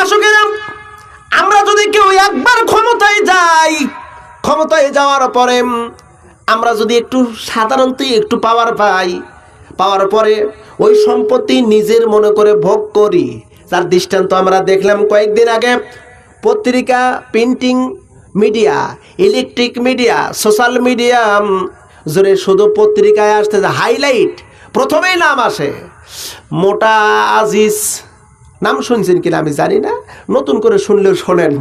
শাসকেরা, আমরা যদি কেউ একবার ক্ষমতায় যাই, ক্ষমতায় যাওয়ার পরে, আমরা যদি একটু সাধারণত একটু পাওয়ার পাই, পাওয়ার পরে ওই সম্পত্তি নিজের মনে করে ভোগ করি। তার দৃষ্টান্ত আমরা দেখলাম কয়েকদিন আগে, পত্রিকা printing media electric media social media জুড়ে শুধু পত্রিকায় আসতেছে হাইলাইট প্রথমেই নাম আসে। মোটা আজিজ নাম শুনছেন কিনা আমি জানি না। নতুন করে শুনলেও শোনেন।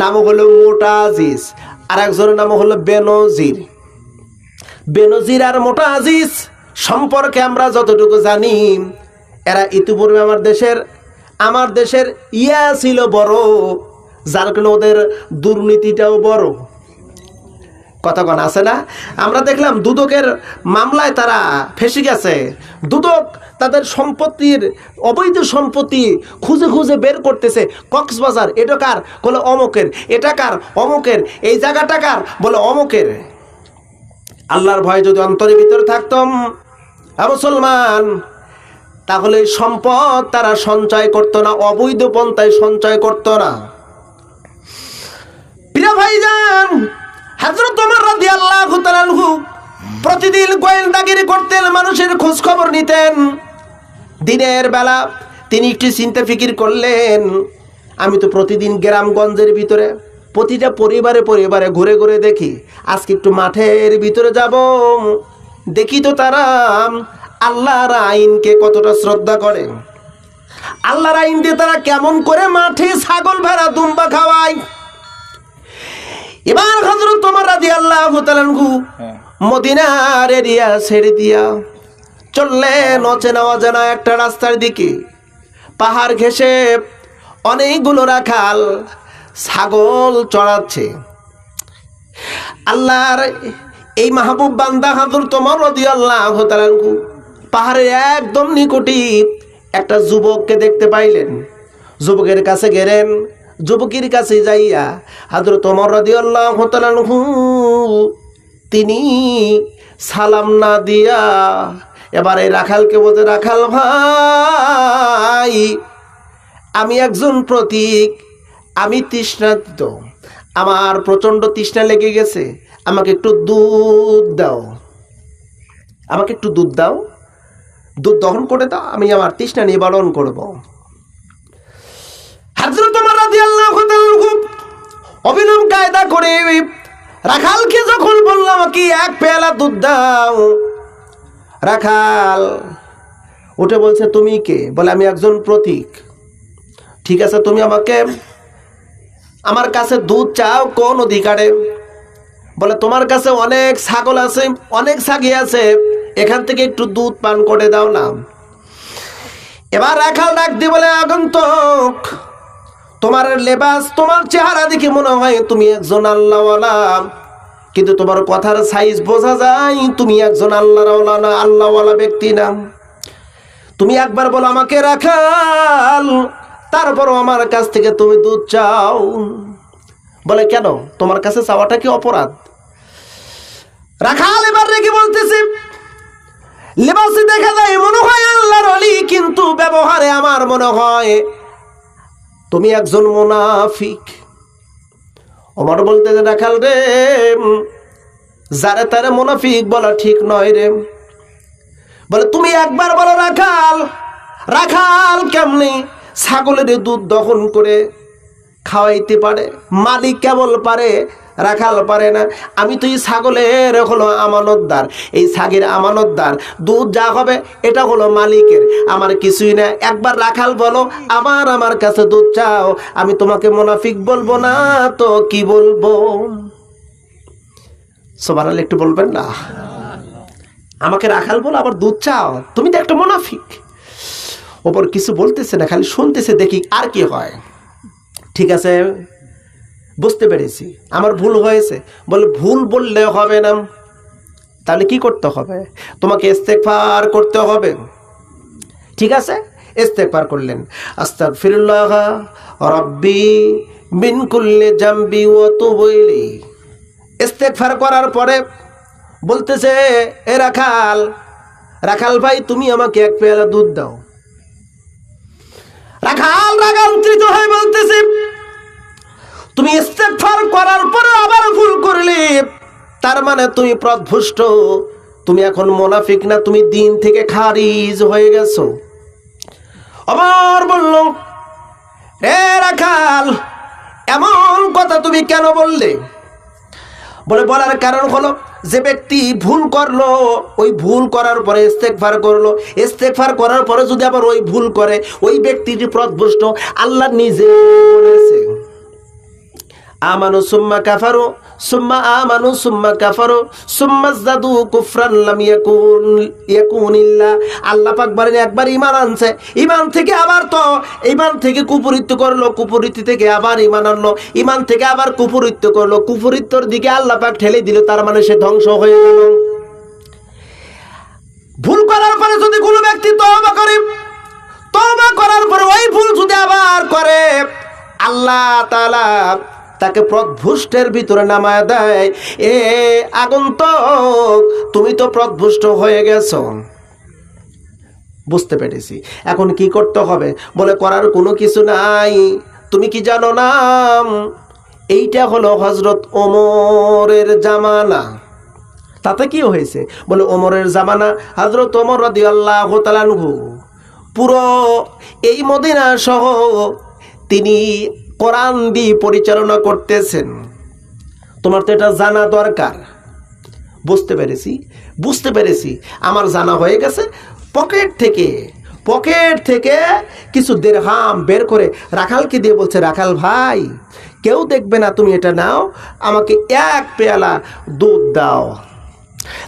নাম হলো মোটা আজিজ আর একজনের নাম হলো বেনজির। বেনজির আর মোটা আজিজ সম্পর্কে আমরা যতটুকু জানি, এরা ইতিপূর্বে আমার দেশের আমার দেশের ইয়া ছিল বড়, যার কারণে ওদের দুর্নীতিটাও বড়। কতক্ষণ আছে না? আমরা দেখলাম দুদকের মামলায় তারা ফেসে গেছে। দুদক তাদের সম্পত্তির অবৈধ সম্পত্তি খুঁজে খুঁজে বের করতেছে। কক্সবাজার, এটা কার? বলে অমকের। এটা কার? অমকের। এই জায়গাটা কার? বলে অমকের। আল্লাহর ভয় যদি অন্তরের ভিতরে থাকতাম মুসলমান তাহলে সম্পদ তারা সঞ্চয় করতো না, অবৈধ পন্থায় সঞ্চয় করতো না। প্রিয় ভাইজান হাজরত তোমার রাদি আল্লাহ প্রতিদিন গোয়েন্দাগিরি করতেন, মানুষের খোঁজ খবর নিতেন। দিনের বেলা তিনি একটু চিন্তা ফিকির করলেন, আমি তো প্রতিদিন গ্রামগঞ্জের ভিতরে, প্রতিটা পরিবারে পরিবারে ঘুরে ঘুরে দেখি, আজকে একটু মাঠের ভিতরে যাব। দেখি তো তারা আল্লাহর আইনকে কতটা শ্রদ্ধা করে। আল্লাহর আইন দিয়ে তারা কেমন করে মাঠে ছাগল ভেড়া দুম্বা খাওয়ায়। এবার হজরত তোমার রাজি আল্লাহ মদিনার এরিয়া ছেড়ে দিয়া চললেন অচেনা অজানা একটা রাস্তার দিকে। পাহাড় ঘেসে অনেকগুলো রাখাল ছাগল চড়াচ্ছে। আল্লাহর এই মাহবুব বান্দা হাজুর তোমার রদি আল্লাহ পাহাড়ের একদম নিকটি একটা যুবককে দেখতে পাইলেন। যুবকের কাছে গেলেন যুবকের কাছে যাইয়া হাজর তোমার রদি আল্লাহ তিনি সালাম না দিয়া এবার এই রাখালকে বলতে রাখাল ভাই, আমি একজন প্রতীক, আমি তৃষ্ণার্ত আমার প্রচণ্ড তৃষ্ণা লেগে গেছে, আমাকে একটু দুধ দাও। আমাকে একটু দুধ দাও। দুধ দহন করে দাও, আমি আমার তৃষ্ণা নিবারণ করব হাজরত তোমার রাজি আল্লাহ অভিনব কায়দা করে রাখালকে যখন বললাম, কি এক পেয়ালা দুধ দাও? রাখাল উঠে বলছে, তুমি কে? বলে, আমি একজন প্রতীক। ঠিক আছে, তুমি আমাকে আমার কাছে দুধ চাও, কোন অধিকারে? বলে, তোমার কাছে অনেক ছাগল আছে, অনেক ছাগি আছে, এখান থেকে একটু দুধ পান করে দাও না। এবার রাখাল ডাক দিয়ে বলে, আগন্তক তোমার লেবাস, তোমার চেহারা দেখে মনে হয় তুমি একজন আল্লাহওয়ালা। কিন্তু তোমার কথার সাইজ বোঝা যায়, তুমি একজন আল্লাহওয়ালা না, আল্লাহওয়ালা ব্যক্তি না। তুমি একবার বলো, আমাকে রাখাল, তারপরও আমার কাছ থেকে তুমি দুধ চাও। বলে, কেন? তোমার কাছে চাওয়াটা কি অপরাধ? রাখাল এবার রেখে বলতেছে, লেবাসে দেখা যায় মনে হয় আল্লাহর অলি কিন্তু ব্যবহারে আমার মনে হয় তুমি একজন মোনাফিক। ওমর বলতে যে রাখাল রে, যারে তারে মোনাফিক বলা ঠিক নয় রে। বলে, তুমি একবার বলো রাখাল রাখাল কেমনি ছাগলের দুধ দহন করে খাওয়াইতে পারে? মালিক কেবল পারে রাখাল পারে না। আমি তো এই ছাগলের হলো আমানতদার। এই ছাগের আমানতদার, দুধ যা হবে এটা হলো মালিকের। আমার কিছুই না। একবার রাখাল বলো, আবার আমার কাছে দুধ চাও। আমি তোমাকে মোনাফিক বলব না তো কি বলব? সবার একটু বলবেন না? আমাকে রাখাল বলো, আবার দুধ চাও? তুমি তো একটা মোনাফিক। ওপর কিছু বলতেছে না, খালি শুনতেছে, দেখি আর কি হয়। ঠিক আছে? বুঝতে পেরেছি। আমার ভুল হয়েছে। বলে, ভুল বললে হবে না। তাহলে কি করতে হবে? তোমাকে ইস্তেকফার করতে হবে। ঠিক আছে? ইস্তেকফার করলেন। আস্তাক ফিরুল্লাহ রব্বি বিন কুল্লে জাম্বি ও তো বইলি ইস্তেকফার করার পরে বলতেছে, এ রাখাল রাখাল ভাই, তুমি আমাকে এক পেয়ালা দুধ দাও। রাখাল রাগান্তরিত হয়ে বলতে তুমি ইস্তেগফার করার পরে আবার ভুল করলে, তার মানে তুমি প্রদভুষ্ট। তুমি এখন মোনাফিক না, তুমি দিন থেকে খারিজ হয়ে গেছো। আবার বলল রে রাখাল, এমন কথা তুমি কেন বললে? বলে, বলার কারণ হলো, যে ব্যক্তি ভুল করল, ওই ভুল করার পরে ইস্তেকফার করল। ইস্তেকফার করার পরে যদি আবার ওই ভুল করে, ওই ব্যক্তিটি প্রদভুষ্ট, আল্লাহ নিজে বলেছে। আমানু সুম্মা কাফারু, সুম্মা আমানু সুম্মা কাফারু, সুম্মা জাদু কুফরান লাম ইয়াকুন ইয়াকুন ইল্লা আল্লাহ পাক বলেন, একবার ঈমান আনছে। ঈমান থেকে আবার তো, ঈমান থেকে কুপুরিত্ব করল, কুপুরিত্ব থেকে আবার ঈমান আনলো। ঈমান থেকে আবার কুপুরিত্ব করল, কুপুরিত্বর দিকে আল্লাহ পাক ঠেলে দিল, তার মানে সে ধ্বংস হয়ে গেল। ভুল করার পরে যদি কোনো ব্যক্তি তওবা করে, তওবা করার পরে ওই ভুল যদি আবার করে, আল্লাহ তাআলা তাকে প্রদভুষ্টের ভিতরে নামায় দেয়। এ আগন্তক, তুমি তো প্রদভুষ্ট হয়ে গেছো। বুঝতে পেরেছি। এখন কি করতে হবে? বলে, করার কোনো কিছু নাই। তুমি কি জানো না এইটা হলো হজরত ওমরের জামানা। তাতে কি হয়েছে? বলে, ওমরের জামানা হজরত ওমর রাদি আল্লাহ তালানহু পুরো এই মদিনা সহ তিনি কোরআন দিয়ে পরিচালনা করতেছেন। তোমার তো এটা জানা দরকার। বুঝতে পেরেছি? বুঝতে পেরেছি। আমার জানা হয়ে গেছে। পকেট থেকে পকেট থেকে কিছু দেড়হাম বের করে রাখালকে দিয়ে বলছে, রাখাল ভাই, কেউ দেখবে না তুমি এটা নাও, আমাকে এক পেয়ালা দুধ দাও।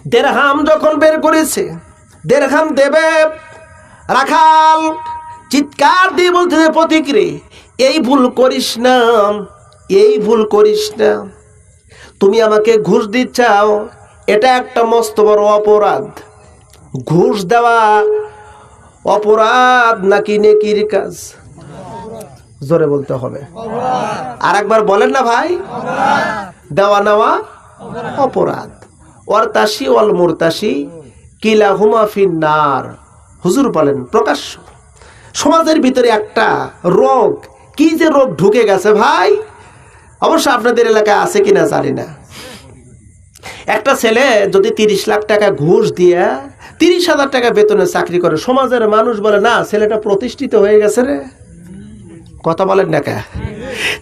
দেড়হাম যখন বের করেছে, দেড়হাম দেবে, রাখাল চিৎকার দিয়ে বলতে প্রতিক্রে এই ভুল করিস না, এই ভুল করিস না। তুমি আমাকে ঘুষ দিচ্ছাও, এটা একটা মস্ত বড় অপরাধ। ঘুষ দেওয়া অপরাধ নাকি নেকির কাজ? জোরে বলতে হবে। আর একবার বলেন না ভাই। দেওয়া নেওয়া অপরাধ। অর্তাসি অল মুরতাসি কিলা হুমা ফিন্নার। হুজুর বলেন, প্রকাশ্য। সমাজের ভিতরে একটা রোগ কি যে রোগ ঢুকে গেছে ভাই? অবশ্য আপনাদের এলাকায় আছে কিনা জানি না। একটা ছেলে যদি তিরিশ লাখ টাকা ঘুষ দিয়ে তিরিশ হাজার টাকা বেতনে চাকরি করে, সমাজের মানুষ বলে, না, ছেলেটা প্রতিষ্ঠিত হয়ে গেছে রে। কথা বলেন না কে?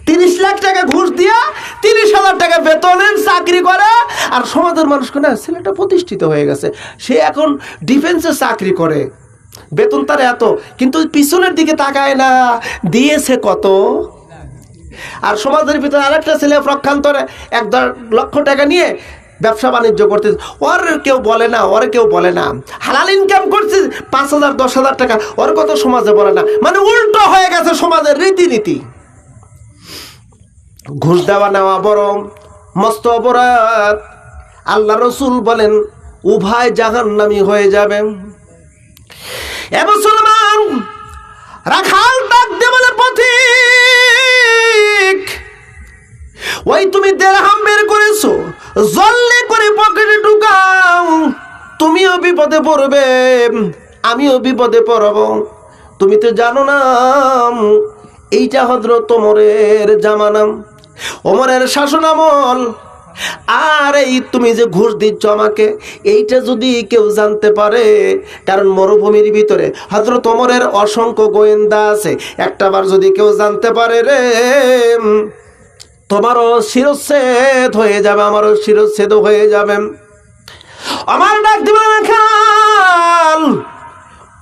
তিরিশ লাখ টাকা ঘুষ দিয়া তিরিশ হাজার টাকা বেতনের চাকরি করে, আর সমাজের মানুষকে, না, ছেলেটা প্রতিষ্ঠিত হয়ে গেছে। সে এখন ডিফেন্সে চাকরি করে। বেতন তার এত, কিন্তু পিছনের দিকে তাকায় না, দিয়েছে কত? আর সমাজের ভিতরে আরেকটা ছেলে প্রক্ষান্তরে এক লক্ষ টাকা নিয়ে ব্যবসা বাণিজ্য করতে, ওর কেউ বলে না, ওর কেউ বলে না। হালাল ইনকাম করছে, পাঁচ হাজার, দশ হাজার টাকা, ওর কত সমাজে বলে না। মানে উল্টো হয়ে গেছে সমাজের রীতিনীতি। ঘুষ দেওয়া নেওয়া বড়, মস্ত অপরাধ। আল্লাহ রসুল বলেন, উভয় জাহান্নামী হয়ে যাবে। এ রাখাল ডাক দে বলে পথিক। ওই তুমি দেড়হাম বের করেছ জল্লে করে পকেটে ঢুকাও, তুমিও বিপদে পড়বে, আমিও বিপদে পড়ব। তুমি তো জানো না, এইটা হজরত ওমরের জামানাম। ওমরের শাসনামল আর, এই তুমি যে ঘুষ দিচ্ছ আমাকে, এইটা যদি কেউ জানতে পারে, কারণ মরুভূমির ভিতরে হজরত ওমরের অসংখ্য গোয়েন্দা আছে একটাবার যদি কেউ জানতে পারে রে, তোমারও শিরচ্ছেদ হয়ে যাবে, আমারও শিরচ্ছেদ হয়ে যাবে। আমার ডাক দিবে খাল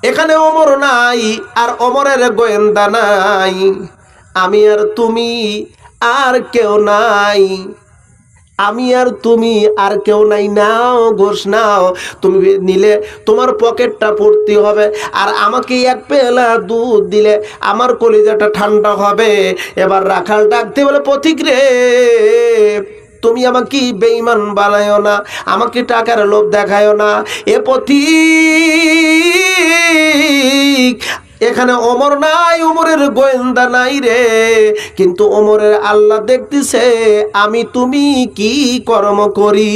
এখানে অমর নাই আর অমরের গোয়েন্দা নাই, আমি আর তুমি আর কেউ নাই। আমি আর তুমি আর কেউ নাই, নাও, ঘোষ নাও। তুমি নিলে তোমার পকেটটা পড়তে হবে, আর আমাকে এক পেলা দুধ দিলে আমার কলিজাটা ঠান্ডা হবে। এবার রাখাল ডাকতে বলে, পথিক রে, তুমি আমাকে বেইমান বানায়ও না, আমাকে টাকার লোভ দেখায়ও না। এ পথিক এখানে অমর নাই ওমরের গোয়েন্দা নাই রে। কিন্তু অমরের আল্লাহ দেখতেছে আমি তুমি কি কর্ম করি?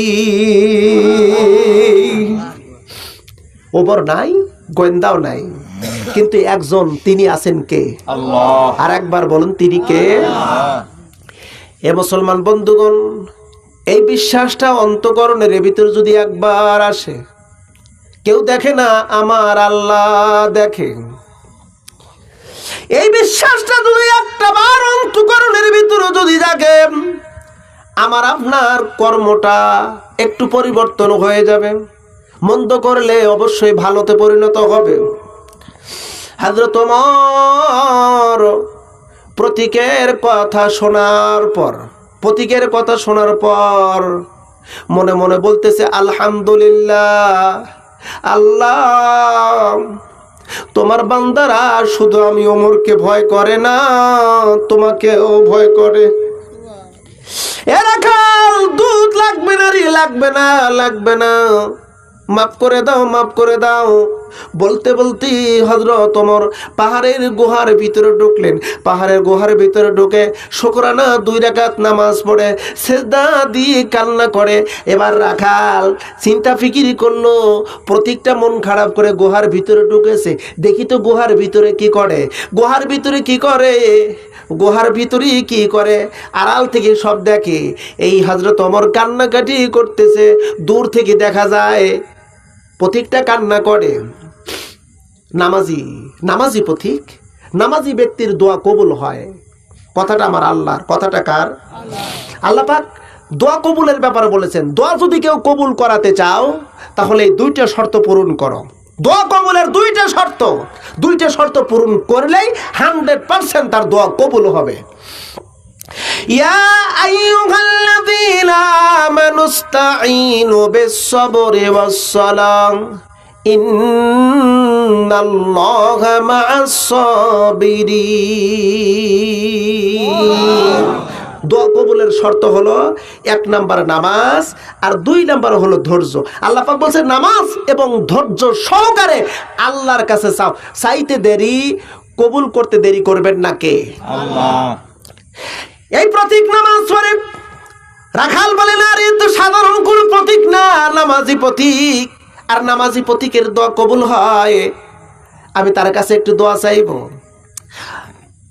ওমর নাই গোয়েন্দাও নাই। কিন্তু একজন তিনি আছেন কে? আর একবার বলুন তিনি কে? এ মুসলমান বন্ধুগণ এই বিশ্বাসটা অন্তকরণের ভিতর যদি একবার আসে কেউ দেখে না আমার আল্লাহ দেখে। এই বিশ্বাসটা যদি একটা বার অন্তকরণের ভিতরে যদি জাগে, আমার আপনার কর্মটা একটু পরিবর্তন হয়ে যাবে। মন্দ করলে অবশ্যই ভালোতে পরিণত হবে। হাজরত প্রতীকের কথা শোনার পর, প্রতীকের কথা শোনার পর মনে মনে বলতেছে, আলহামদুলিল্লাহ, আল্লাহ তোমার বান্দারা শুধু আমি ওমরকে ভয় করে না, তোমাকেও ভয় করে। এরা খাল দুধ লাগবে না রে লাগবে না লাগবে না। মাফ করে দাও, মাফ করে দাও। বলতে বলতে হজরত তোমার পাহাড়ের গুহার ভিতরে ঢুকলেন। পাহাড়ের গুহার ভিতরে ঢুকে শুকরানা দুই রাকাত নামাজ পড়ে, সেজদা দিয়ে কান্না করে। এবার রাখাল চিন্তা ফিকির করল প্রতীকটা মন খারাপ করে গুহার ভিতরে ঢুকেছে। দেখি তো গুহার ভিতরে কি করে। গুহার ভিতরে কি করে? গুহার ভিতরে কি করে? আড়াল থেকে সব দেখে। এই হজরত অমর কান্নাকাটি করতেছে, দূর থেকে দেখা যায় পথিকটা কান্না করে? নামাজি। নামাজি পথিক নামাজি ব্যক্তির দোয়া কবুল হয়। কথাটা আমার আল্লাহর। কথাটা কার? আল্লাহ পাক দোয়া কবুলের ব্যাপারে বলেছেন, দোয়া যদি কেউ কবুল করাতে চাও, তাহলে এই দুইটা শর্ত পূরণ করো। দোয়া কবুলের দুইটা শর্ত। দুইটা শর্ত পূরণ করলেই হান্ড্রেড পার্সেন্ট তার দোয়া কবুল হবে। ইয়া কবুলের শর্ত হলো এক নাম্বার নামাজ আর দুই নাম্বার হলো ধৈর্য। আল্লাহ বলছে, নামাজ এবং ধৈর্য সহকারে আল্লাহর কাছে চাও। সাইতে দেরি, কবুল করতে দেরি করবেন না কে? এই প্রতীক নামাজ পড়ে। রাখাল বলে, না রে, তো সাধারণ কোন প্রতীক না, নামাজি প্রতীক। আর নামাজি প্রতীকের দোয়া কবুল হয়। আমি তার কাছে একটু দোয়া চাইব।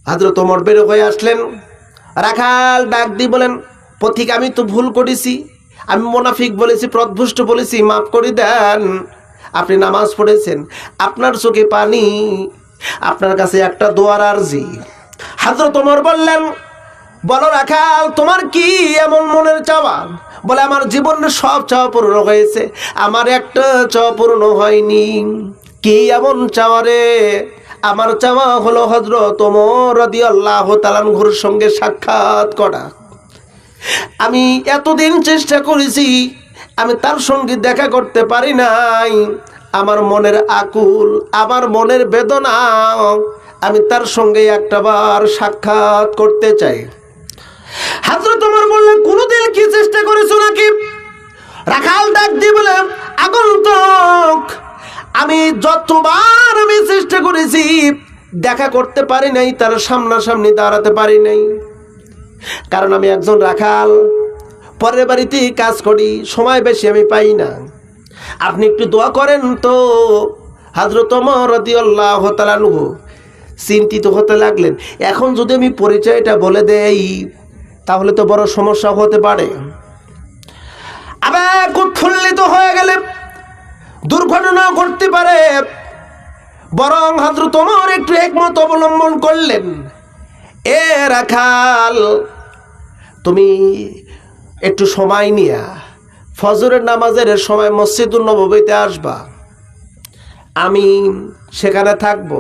হাজরত ওমর বেরো হয়ে আসলেন। রাখাল ডাক দি বলেন, প্রতীক, আমি তো ভুল করেছি। আমি মোনাফিক বলেছি, প্রদভুষ্ট বলেছি, মাফ করে দেন। আপনি নামাজ পড়েছেন, আপনার চোখে পানি, আপনার কাছে একটা দোয়ার আর্জি। হাজরত ওমর বললেন বলো রাখাল, তোমার কি এমন মনের চাওয়া? বলে, আমার জীবনের সব চাওয়া পূর্ণ হয়েছে, আমার একটা চাওয়া পূর্ণ হয়নি। কি এমন চাওয়া রে? আমার চাওয়া হলো হজরত ওমর রাদিয়াল্লাহু তাআলার সঙ্গে সাক্ষাৎ করা। আমি এতদিন চেষ্টা করেছি, আমি তার সঙ্গে দেখা করতে পারি নাই। আমার মনের আকুল, আমার মনের বেদনা, আমি তার সঙ্গে একটাবার সাক্ষাৎ করতে চাই। হাজরত তোমার বললেন কোনোদিন কি চেষ্টা করেছ নাকি? রাখাল ডাক দিয়ে বলে, আগন্তক, আমি যতবার আমি চেষ্টা করেছি, দেখা করতে পারি নাই, তার সামনাসামনি দাঁড়াতে পারি নাই। কারণ আমি একজন রাখাল, পরের বাড়িতে কাজ করি, সময় বেশি আমি পাই না। আপনি একটু দোয়া করেন তো। হাজরত চিন্তিত হতে লাগলেন। এখন যদি আমি পরিচয়টা বলে দেই তাহলে তো বড় সমস্যা হতে পারে। আবার উৎফুল্লিত হয়ে গেলে দুর্ঘটনা ঘটতে পারে। বরং হাজরত ওমর একটু একমত অবলম্বন করলেন, এ রাখাল, তুমি একটু সময় নিয়া ফজরের নামাজের সময় মসজিদুল নবীতে আসবা। আমি সেখানে থাকব।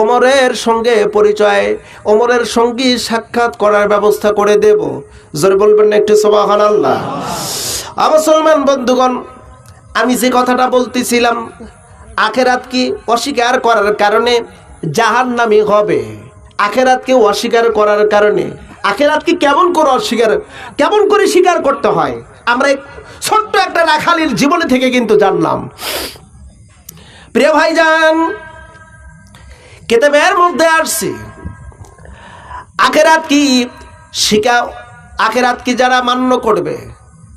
ওমরের সঙ্গে পরিচয়, অমরের সঙ্গে সাক্ষাৎ করার ব্যবস্থা করে দেব। জোরে বলবেন না একটু সবাহান আল্লাহ মুসলমান বন্ধুগণ, আমি যে কথাটা বলতেছিলাম, আখেরাত কি অস্বীকার করার কারণে জাহান নামি হবে আখেরাতকে অস্বীকার করার কারণে? আখেরাতকে কেমন করে অস্বীকার, কেমন করে স্বীকার করতে হয়? আমরা ছোট্ট একটা রাখালির জীবনে থেকে কিন্তু জানলাম। প্রিয় ভাইজান কেতাবের মধ্যে আসছে, আখেরাত কি শিকা আখেরাত কি যারা মান্য করবে,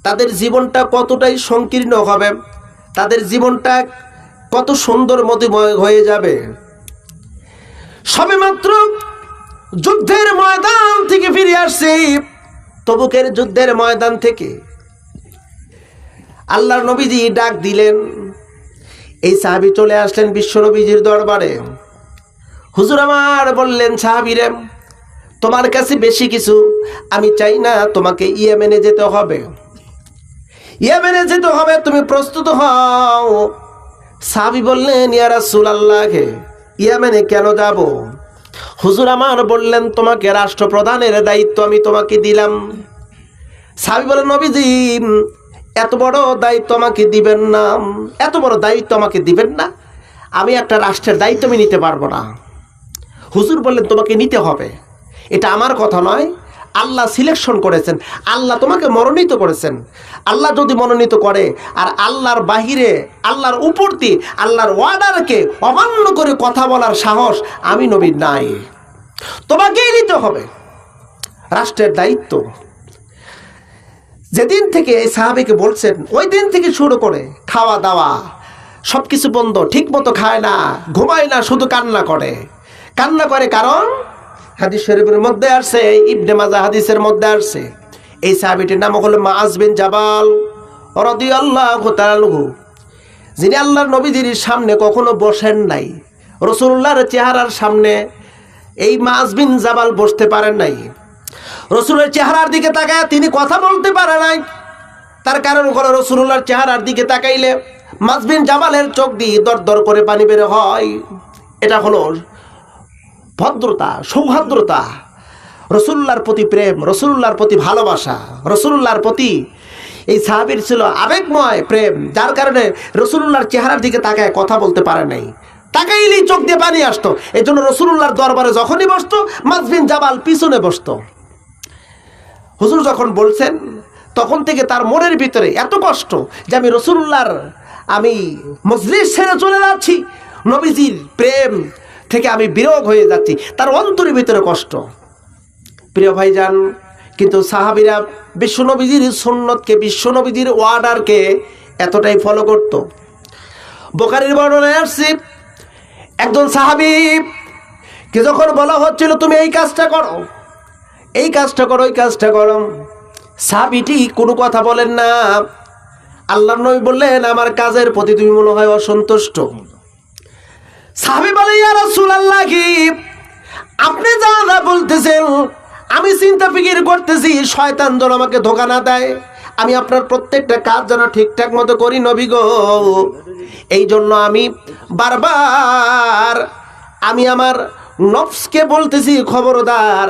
তাদের জীবনটা কতটাই সংকীর্ণ হবে, তাদের জীবনটা কত সুন্দর মতিময় হয়ে যাবে। সবে মাত্র যুদ্ধের ময়দান থেকে ফিরে আসছি, তবুকের যুদ্ধের ময়দান থেকে। আল্লাহর নবীজি ডাক দিলেন, এই সাহাবি চলে আসলেন বিশ্ব নবীজির দরবারে। হুজুর আমার বললেন সাহাবিরে তোমার কাছে বেশি কিছু আমি চাই না, তোমাকে ইয়েমেনে যেতে হবে। ইয়েমেনে যেতে হবে, তুমি প্রস্তুত হও। সাহাবি বললেন, ইয়া রাসূলুল্লাহকে ইয়েমেনে কেন যাব? হুজুর আমার বললেন, তোমাকে রাষ্ট্রপ্রধানের দায়িত্ব আমি তোমাকে দিলাম। সাহাবি বলেন নবীজি, এত বড় দায়িত্ব আমাকে দিবেন না, এত বড় দায়িত্ব আমাকে দিবেন না। আমি একটা রাষ্ট্রের দায়িত্ব আমি নিতে পারব না। হুজুর বললেন, তোমাকে নিতে হবে। এটা আমার কথা নয়। আল্লাহ সিলেকশন করেছেন। আল্লাহ তোমাকে মনোনীত করেছেন। আল্লাহ যদি মনোনীত করে, আর আল্লাহর বাহিরে, আল্লাহর উপর দিয়ে আল্লাহর ওয়ার্ডারকে অমান্য করে কথা বলার সাহস আমি নবীর নাই। তোমাকেই নিতে হবে। রাষ্ট্রের দায়িত্ব। যেদিন থেকে এই সাহাবিকে বলছেন, ওই দিন থেকে শুরু করে খাওয়া দাওয়া সব কিছু বন্ধ ঠিক মতো খায় না, ঘুমায় না, শুধু কান্না করে। কান্না করে কারণ? হাদিস শরীফের মধ্যে আসছে, ইবনে মাজা হাদিসের মধ্যে আসছে। এই সাহাবিটির নাম হলো মাজ বিন জাবাল রদি আল্লাহ যিনি আল্লাহর নবীজির সামনে কখনো বসেন নাই রসুল্লাহর চেহারার সামনে এই মাজ বিন জাবাল বসতে পারেন নাই। রসুলের চেহারার দিকে তাকায় তিনি কথা বলতে পারে নাই। তার কারণ হলো রসুল্লাহর চেহারার দিকে তাকাইলে মাজবিন জামালের চোখ দিয়ে দর দর করে পানি বের হয়। এটা হলো ভদ্রতা, সৌহার্দ্রতা, রসুল্লার প্রতি প্রেম রসুল্লাহর প্রতি ভালোবাসা রসুল্লাহর প্রতি এই সাহাবির ছিল আবেগময় প্রেম, যার কারণে রসুল্লাহর চেহারার দিকে তাকায় কথা বলতে পারে নাই। তাকাইলেই চোখ দিয়ে পানি আসতো। এই জন্য রসুল্লাহর দরবারে যখনই বসতো মাজবিন জামাল পিছনে বসতো। হুজুর যখন বলছেন, তখন থেকে তার মনের ভিতরে এত কষ্ট যে আমি রসুল্লাহর আমি মজলিস ছেড়ে চলে যাচ্ছি। নবীজির প্রেম থেকে আমি বিরোগ হয়ে যাচ্ছি। তার অন্তরের ভিতরে কষ্ট। প্রিয় ভাইজান, কিন্তু সাহাবিরা বিশ্বনবীজির সুন্নতকে বিশ্বনবীজির ওয়ার্ডারকে এতটাই ফলো করত। বোকারির বর্ণনায় আসছি, একজন সাহাবি কে যখন বলা হচ্ছিল, তুমি এই কাজটা করো, এই কাজটা করো ওই কাজটা করো। সাবিটি কোনো কথা বলেন না। আল্লাহ নবী বললেন, আমার কাজের প্রতি তুমি মনে হয় অসন্তুষ্ট। সাহাবি বলে, ইয়া রাসূলুল্লাহ কি আপনি যা যা বলতেছেন, আমি চিন্তা ফিকির করতেছি, শয়তান যেন আমাকে ধোকা না দেয়। আমি আপনার প্রত্যেকটা কাজ যেন ঠিকঠাক মতো করি নবী গো। এই জন্য আমি বারবার, আমি আমার নফসকে বলতেছি, খবরদার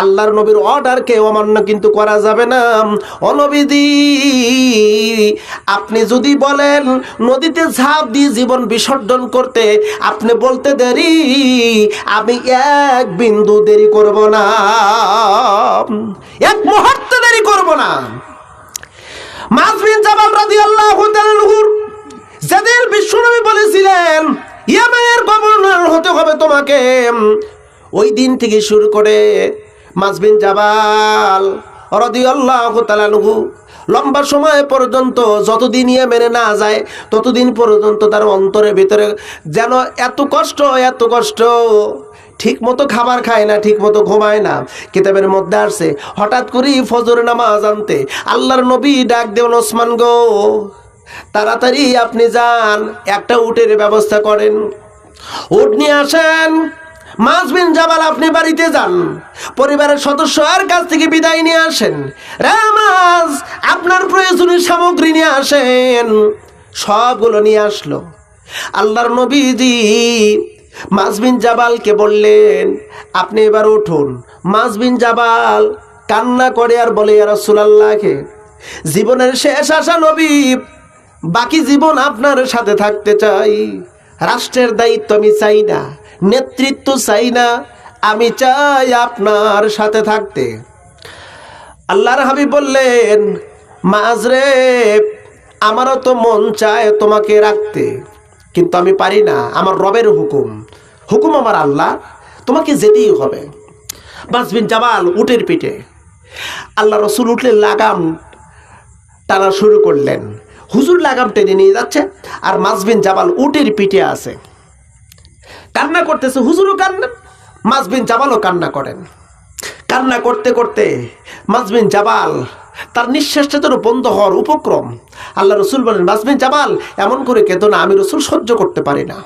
আল্লাহর নবীর অর্ডার অর্ডারকে অমান্য কিন্তু করা যাবে না। অনবিধি আপনি যদি বলেন, নদীতে ঝাঁপ দিয়ে জীবন বিসর্জন করতে আপনি বলতে দেরি, আমি এক বিন্দু দেরি করব না। এক মুহূর্ত দেরি করব না। মাসবিন জাবাল রাদিয়াল্লাহু তাআলার যেদিন বিশ্বনবী বলেছিলেন ইয়ামের গভর্নর হতে হবে তোমাকে। ওই দিন থেকে শুরু করে মাসবিন জাবাল লম্বা সময় পর্যন্ত যতদিন ইয়েমেনে না যায়, ততদিন পর্যন্ত তার অন্তরের ভিতরে যেন এত কষ্ট এত কষ্ট। ঠিক মতো খাবার খায় না ঠিক মতো ঘুমায় না। কিতাবের মধ্যে আসছে, হঠাৎ করেই ফজর নামাজ আনতে আল্লাহর নবী ডাক দেন ওসমান গো, তাড়াতাড়ি আপনি যান, একটা উটের ব্যবস্থা করেন। উট নিয়ে আসেন মাসবিন জাবাল, আপনি বাড়িতে যান। পরিবারের সদস্য আর কাছ থেকে বিদায় নিয়ে আসেন। রামাজ আপনার প্রয়োজনীয় সামগ্রী নিয়ে আসেন। সবগুলো নিয়ে আসলো। আল্লাহর নবীজি মাসবিন জাবালকে বললেন, আপনি এবার উঠুন। মাসবিন জাবাল কান্না করে আর বলে রসুলাল্লাহকে, জীবনের শেষ আশা নবী, বাকি জীবন আপনার সাথে থাকতে চাই। রাষ্ট্রের দায়িত্ব আমি চাই না, নেতৃত্ব চাই না, আমি চাই আপনার সাথে থাকতে। আল্লাহর হাবিব বললেন মাঝরে আমারও তো মন চায় তোমাকে রাখতে, কিন্তু আমি পারি না, আমার রবের হুকুম হুকুম আমার আল্লাহ, তোমাকে যেতেই হবে। বাসবিন জামাল উটের পিঠে, আল্লাহ রসুল উঠলে লাগাম টানা শুরু করলেন। হুজুর লাগাম টেনে নিয়ে যাচ্ছে আর মাসবিন জাবাল উটের পিঠে আছে। কান্না করতেছে, হুজুরও কান্না, মাসবিন জাবালও কান্না করেন। কান্না করতে করতে মাজবিন জাবাল, তার নিঃশ্বাসটা যেন বন্ধ হওয়ার উপক্রম। আল্লাহ রসুল বলেন মাজবিন জাবাল, এমন করে কেঁদো না, আমি রসুল সহ্য করতে পারি না।